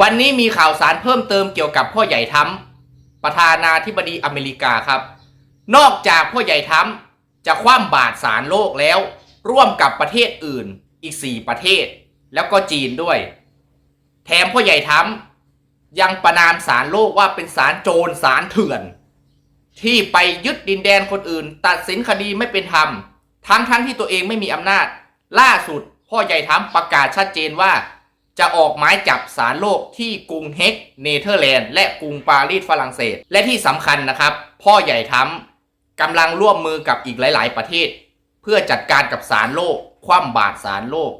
วันนี้มีข่าวสารเพิ่มเติมเกี่ยวกับพ่อใหญ่ทั้มประธานาธิบดีอเมริกาครับ นอกจากพ่อใหญ่ทั้มจะคว่ำบาตรสารโลกแล้ว ร่วมกับประเทศอื่นอีก 4 ประเทศ แล้วก็จีนด้วย แถมพ่อใหญ่ทั้มยังประนามสารโลกว่าเป็นสารโจรสารเถื่อน ที่ไปยึดดินแดนคนอื่น ตัดสินคดีไม่เป็นธรรม ทั้งทั้งที่ตัวเองไม่มีอำนาจ ล่าสุดพ่อใหญ่ทั้มประกาศชัดเจนว่า จะออกหมายจับสารโลกที่กรุงเฮกเนเธอร์แลนด์และกรุงปารีสฝรั่งเศส และที่สำคัญนะครับ พ่อใหญ่ทั้มกำลังร่วมมือกับอีกหลาย ๆ ประเทศ เพื่อจัดการกับสารโลก คว่ำบาตรสารโลก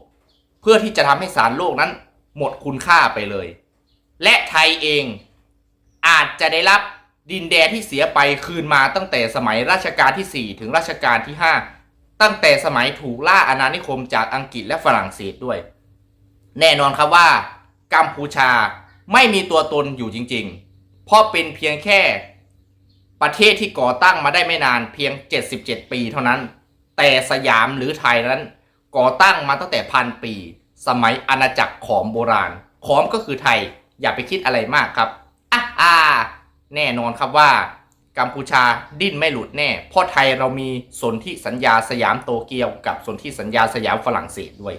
เพื่อที่จะทำให้สารโลกนั้น หมดคุณค่าไปเลย และไทยเองอาจจะได้รับดินแดนที่เสียไปคืนมาตั้งแต่สมัยรัชกาลที่ 4 ถึงรัชกาลที่ 5 ตั้งแต่สมัยถูกล่าอาณานิคมจากอังกฤษและฝรั่งเศสด้วย แน่นอนครับว่ากัมพูชาไม่มีตัวตนอยู่จริงๆ เพราะเป็นเพียงแค่ประเทศที่ก่อตั้งมาได้ไม่นานเพียง 77 ปีเท่านั้น แต่สยามหรือไทยนั้น ก่อตั้งมาตั้งแต่พันปี สมัยอาณาจักรขอมโบราณ ขอมก็คือไทย อย่าไปคิดอะไรมากครับอะอ่าแน่นอนครับว่า กัมพูชาดิ้นไม่หลุดแน่ เพราะไทยเรามีสนธิสัญญาสยามโตเกียวกับสนธิสัญญาสยามฝรั่งเศสด้วย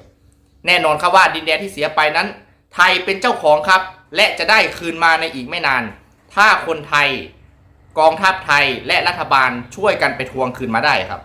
แน่นอนครับว่าดินแดนที่เสียไปนั้น ไทยเป็นเจ้าของครับ และจะได้คืนมาในอีกไม่นาน ถ้าคนไทย กองทัพไทยและรัฐบาลช่วยกันไปทวงคืนมาได้ครับ